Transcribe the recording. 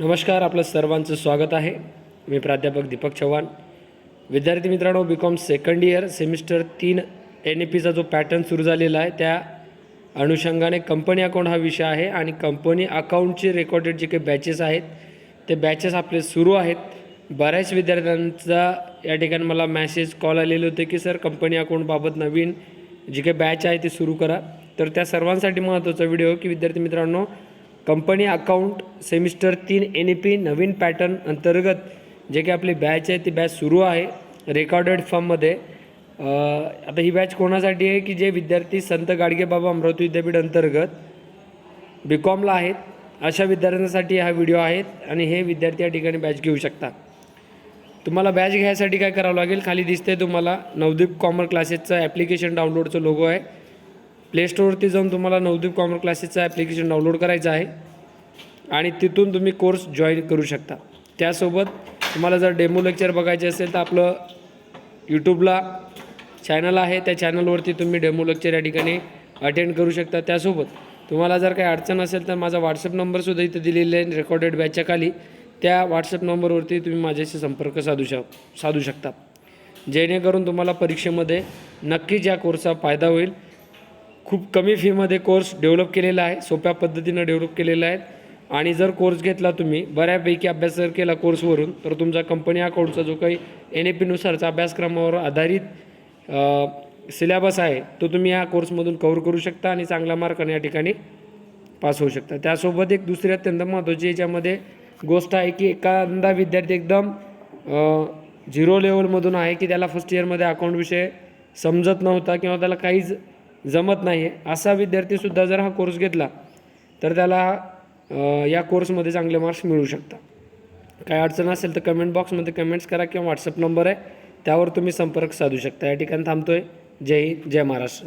नमस्कार आपलं सर्वांचं स्वागत आहे. मी प्राध्यापक दीपक चव्हाण. विद्यार्थी मित्रांनो B Com second year semester तीन एन ए पीचा जो पॅटर्न सुरू झालेला आहे त्या अनुषंगाने कंपनी अकाउंट हा विषय आहे आणि कंपनी अकाउंटचे रेकॉर्डेड जे काही बॅचेस आहेत ते बॅचेस आपले सुरू आहेत. बऱ्याच विद्यार्थ्यांचा या ठिकाणी मला मॅसेज कॉल आलेले होते की सर कंपनी अकाउंटबाबत नवीन जी काही बॅच आहे ते सुरू करा. तर त्या सर्वांसाठी महत्त्वाचा व्हिडिओ की विद्यार्थी मित्रांनो कंपनी अकाउंट सेमिस्टर तीन एन ई पी नवीन पॅटर्न अंतर्गत जे काही आपली बॅच आहे ती बॅच सुरू आहे रेकॉर्डेड फॉर्ममध्ये आता ही बॅच कोणासाठी आहे की जे विद्यार्थी संत गाडगेबाबा अमरावती विद्यापीठ अंतर्गत बी कॉमला आहेत अशा विद्यार्थ्यांसाठी हा व्हिडिओ आहे आणि हे विद्यार्थी या ठिकाणी बॅच घेऊ शकता तुम्हाला बॅच घ्यायसाठी काय करावं लागेल? खाली दिसते तुम्हाला नवदीप कॉमर क्लासेसचं ॲप्लिकेशन डाउनलोडचं लोगो आहे. प्ले स्टोअरवरती जाऊन तुम्हाला नवदीप कॉमर क्लासेसचं ॲप्लिकेशन डाउनलोड करायचं आहे. आणि तिथून तुम्ही कोर्स जॉईन करू शकता. त्यासोबत तुम्हाला जर डेमो लेक्चर बघायचे असेल तर आपलं यूट्यूबला चॅनल आहे. त्या चॅनलवरती तुम्ही डेमो लेक्चर या ठिकाणी अटेंड करू शकता. त्यासोबत तुम्हाला जर काही अडचण असेल तर माझा व्हॉट्सअप नंबरसुद्धा इथं दिलेला आहे. रेकॉर्डेड बॅचच्या खाली. त्या व्हॉट्सअप नंबरवरती तुम्ही माझ्याशी संपर्क साधू शक साधू शकता. जेणेकरून तुम्हाला परीक्षेमध्ये नक्कीच या कोर्सचा फायदा होईल. खूप कमी फीमध्ये कोर्स डेव्हलप केलेला आहे सोप्या पद्धतीनं डेव्हलप केलेला आहे. आणि जर कोर्स घेतला तुम्ही बऱ्यापैकी अभ्यास जर केला कोर्सवरून तर तुमचा कंपनी अकाउंटचा जो काही एन ए पीनुसारचा अभ्यासक्रमावर आधारित सिलेबस आहे तो तुम्ही या कोर्समधून कव्हर करू शकता आणि चांगला मार्काने या ठिकाणी पास होऊ शकता. त्यासोबत एक दुसरी अत्यंत महत्त्वाची याच्यामध्ये गोष्ट आहे की एखादा विद्यार्थी एकदम झिरो लेवलमधून आहे की त्याला फर्स्ट इयरमध्ये अकाउंट विषय समजत नव्हता किंवा त्याला काहीच जमत नाही आहे असा विद्यार्थीसुद्धा जर हा कोर्स घेतला तर त्याला या कोर्समध्ये चांगले मार्क्स मिळू शकतात. काय अडचण असेल तर कमेंट बॉक्समध्ये कमेंट्स करा किंवा व्हॉट्सअप नंबर आहे. त्यावर तुम्ही संपर्क साधू शकता. या ठिकाणी थांबतो आहे जय हिंद जय महाराष्ट्र.